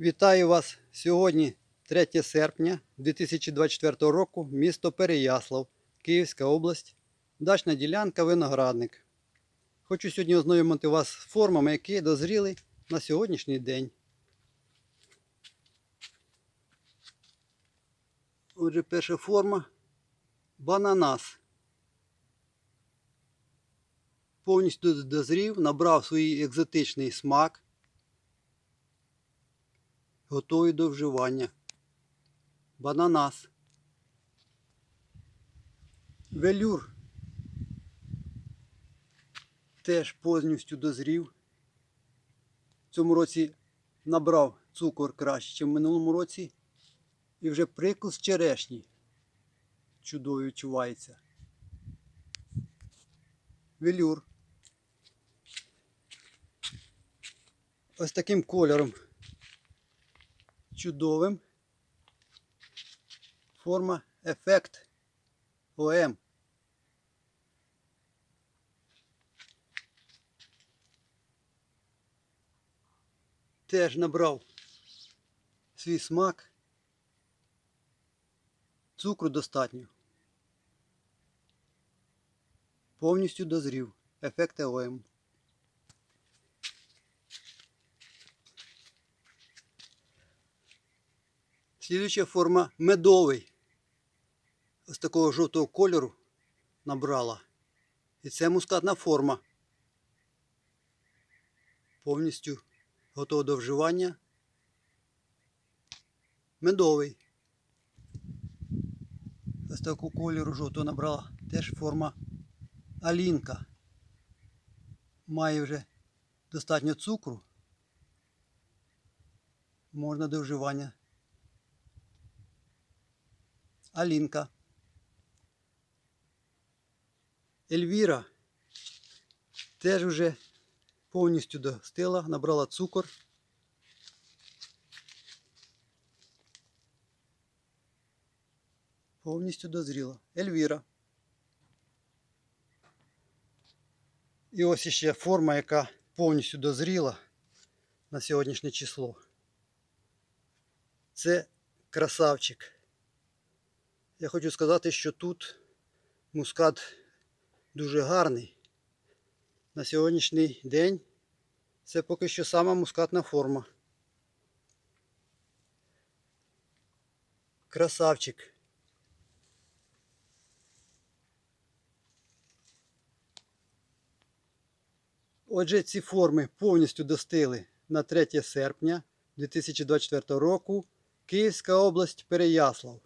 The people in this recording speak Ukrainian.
Вітаю вас сьогодні 3 серпня 2024 року, місто Переяслав, Київська область, дачна ділянка Виноградник. Хочу сьогодні ознайомити вас з формами, які дозріли на сьогоднішній день. Отже, перша форма бананас. Повністю дозрів, набрав свій екзотичний смак готові до вживання. Бананас. Велюр. Теж повністю дозрів. В цьому році набрав цукор краще, ніж в минулому році. І вже прикус черешні. Чудово відчувається. Велюр. Ось таким кольором чудовим. Форма ефект ОМ. Теж набрав свій смак. Цукру достатньо. Повністю дозрів. Ефект ОМ. Слідуюча форма медовий. Ось такого жовтого кольору набрала. І це мускатна форма. Повністю готова до вживання. Медовий. Ось такого кольору жовтого набрала. Теж форма алінка. Має вже достатньо цукру. Можна до вживання. Алінка. Ельвіра теж вже повністю достигла, набрала цукор. Повністю дозріла. Ельвіра. І ось іще форма, яка повністю дозріла на сьогоднішнє число. Це красавчик. Я хочу сказати, що тут мускат дуже гарний. На сьогоднішній день це поки що сама мускатна форма. Красавчик. Отже, ці форми повністю достигли на 3 серпня 2024 року. Київська область Переяслав.